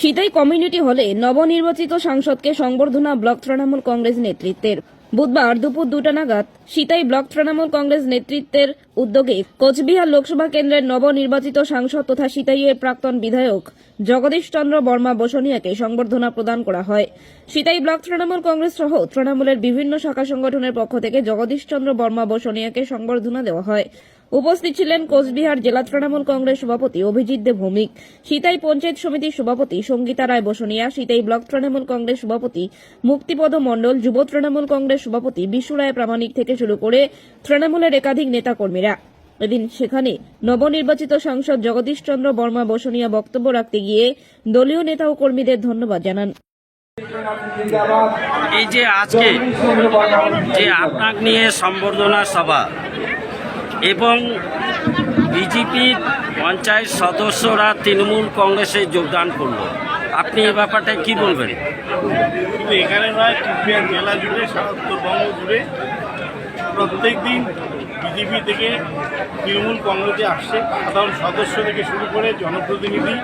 Sitai community হলে নবনির্বাচিত সাংসদকে সংবর্ধনা ব্লক তৃণমূল কংগ্রেস নেতৃত্বের। বুধবার দুপুর দুটা নাগাদ সিতাই ব্লক তৃণমূল কংগ্রেস নেতৃত্বের উদ্যোগে কোচবিহার লোকসভা কেন্দ্রের নবনির্বাচিত সাংসদ তথা সিতাইয়ের প্রাক্তন বিধায়ক জগদীশ চন্দ্র বর্মা বসনিয়াকে সংবর্ধনা প্রদান করা হয়। সিতাই ব্লক তৃণমূল কংগ্রেস সহ তৃণমূলের বিভিন্ন শাখা সংগঠনের পক্ষ থেকে জগদীশ চন্দ্র বর্মা বসনিয়াকে সংবর্ধনা দেওয়া হয়। উপস্থিত ছিলেন কোচবিহার জেলা তৃণমূল কংগ্রেস সভাপতি অভিজিৎ দে ভৌমিক, সিতাই পঞ্চায়েত সমিতির সভাপতি সঙ্গীতা রায় বসনিয়া, সিতাই ব্লক তৃণমূল কংগ্রেস সভাপতি মুক্তিপদ মণ্ডল, যুব তৃণমূল কংগ্রেস সভাপতি বিশু রায় প্রামাণিক থেকে শুরু করে তৃণমূলের একাধিক নেতাকর্মীরা। এদিন সেখানে নবনির্বাচিত সাংসদ জগদীশ চন্দ্র বর্মা বসনিয়া বক্তব্য রাখতে গিয়ে দলীয় নেতা ও কর্মীদের ধন্যবাদ জানান। এই যে আজকে যে আপনার নিয়ে সম্বর্ধনা সভা এবং বিজেপির পঞ্চায়েত সদস্যরা তৃণমূল কংগ্রেসে যোগদান করল। আপনি এ ব্যাপারটা কি বলবেন? শুধু এখানে নয় কুচবিহার জেলা জুড়ে, সারা উত্তরবঙ্গ জুড়ে প্রত্যেক দিন বিজেপি থেকে তৃণমূল কংগ্রেসে আসছে। সাধারণ সদস্য থেকে শুরু করে জনপ্রতিনিধি,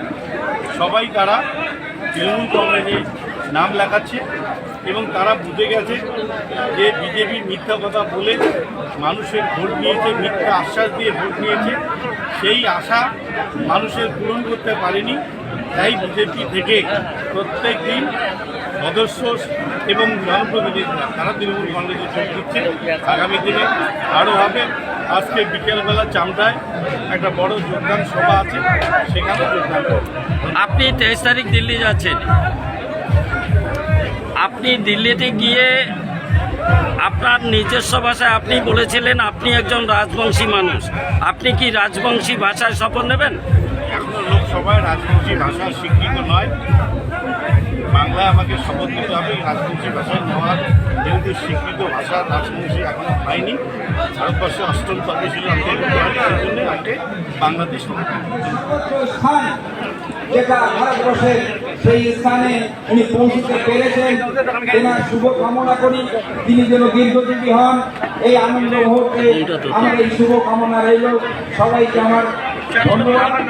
সবাই তারা তৃণমূল কংগ্রেসে নাম লেখাচ্ছে এবং তারা বুঝে গেছে যে বিজেপি মিথ্যা কথা বলে মানুষের ভোট নিয়েছে, মিথ্যা আশ্বাস দিয়ে ভোট নিয়েছে। সেই আশা মানুষের পূরণ করতে পারেনি। তাই বিজেপি থেকে প্রত্যেক দিন সদস্য এবং জনপ্রতিনিধিরা, তারা তৃণমূল কংগ্রেসে যোগ দিচ্ছে। আগামী দিনে আরও হবে। আজকে বিকেলবেলা চামটায় একটা বড় যোগদান সভা আছে সেখানে যোগদান আপনি তেইশ তারিখ দিল্লি যাচ্ছেন। আপনি দিল্লিতে গিয়ে আপনার নিজস্ব ভাষায় আপনি বলেছিলেন, আপনি একজন রাজবংশী মানুষ। আপনি কি রাজবংশী ভাষায় শপথ নেবেন? এখনও লোকসভায় রাজবংশী ভাষা স্বীকৃত নয়। বাংলায় আমাকে শপথ নিতে হবে রাজবংশী ভাষায় নেওয়ার যেহেতু স্বীকৃত ভাষা রাজবংশী এখনও পাইনি ভারতবর্ষে অষ্টম হয়নি আগে বাংলাদেশ যেটা ভারতবর্ষের সেই স্থানে উনি পৌঁছতে পেরেছেন। তেনার শুভ কামনা করি। তিনি যেন দীর্ঘজীবী হন। এই আনন্দ মুহূর্তে আমার এই শুভ কামনা রইল। সবাইকে আমার ধন্যবাদ।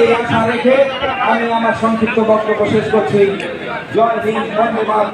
এই আশা রেখে আমি আমার সংক্ষিপ্ত বক্তব্য শেষ করছি। জয় হিন্দ ধন্যবাদ